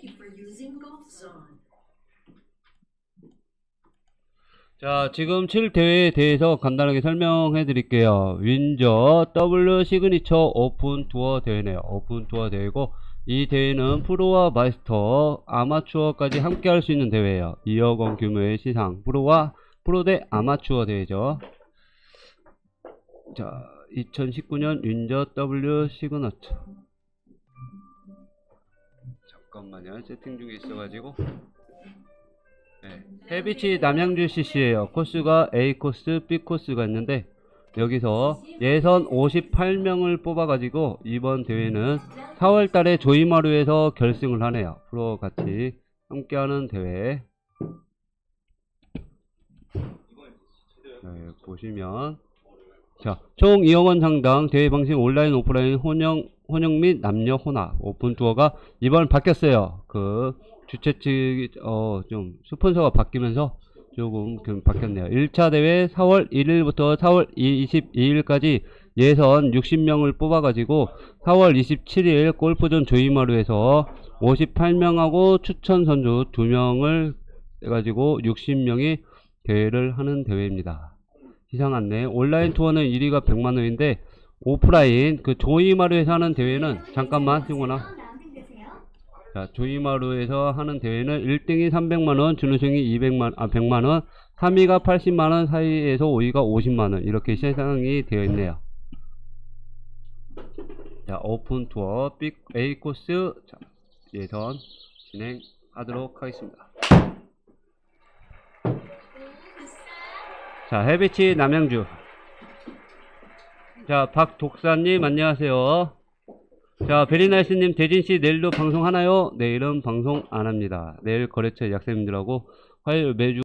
Thank you for using Golf Zone. 자, 지금 칠 대회에 대해서 간단하게 설명해 드릴게요. 윈저 W 시그니처 오픈 투어 대회네요. 오픈 투어 대회고, 이 대회는 프로와 마스터, 아마추어까지 함께 할 수 있는 대회예요. 2억 원 규모의 시상, 프로와 프로 대 아마추어 대회죠. 자, 2019년 윈저 W 시그너처. 잠깐만요. 세팅 중에 있어가지고. 네. 해비치 남양주 CC예요. 코스가 A 코스, B 코스가 있는데 여기서 예선 58명을 뽑아가지고 이번 대회는 4월달에 조이마루에서 결승을 하네요. 프로 같이 함께하는 대회. 네, 보시면 자, 총 2억 원 상당 대회 방식 온라인 오프라인 혼영 혼영 및 남녀 혼합 오픈 투어가 이번 바뀌었어요. 그 주최 측, 어, 좀, 스폰서가 바뀌면서 조금 좀 바뀌었네요. 1차 대회 4월 1일부터 4월 22일까지 예선 60명을 뽑아가지고 4월 27일 골프존 조이마루에서 58명하고 추천 선수 2명을 해가지고 60명이 대회를 하는 대회입니다. 시상 안내 온라인 투어는 1위가 100만원인데 오프라인 그 조이마루에서 하는 대회는 잠깐만 승훈아 자, 조이마루에서 하는 대회는 1등이 300만원, 준우승이 200만, 아, 100만원, 3위가 80만원 사이에서 5위가 50만원, 이렇게 시상이 되어 있네요. 자, 오픈 투어, 빅 A 코스, 자, 예선 진행하도록 하겠습니다. 자, 해비치 남양주. 자, 박독사님, 안녕하세요. 자, 베리나이스님, 대진씨 내일도 방송 하나요? 내일은 방송 안 합니다. 내일 거래처 약사님들하고 화요일 매주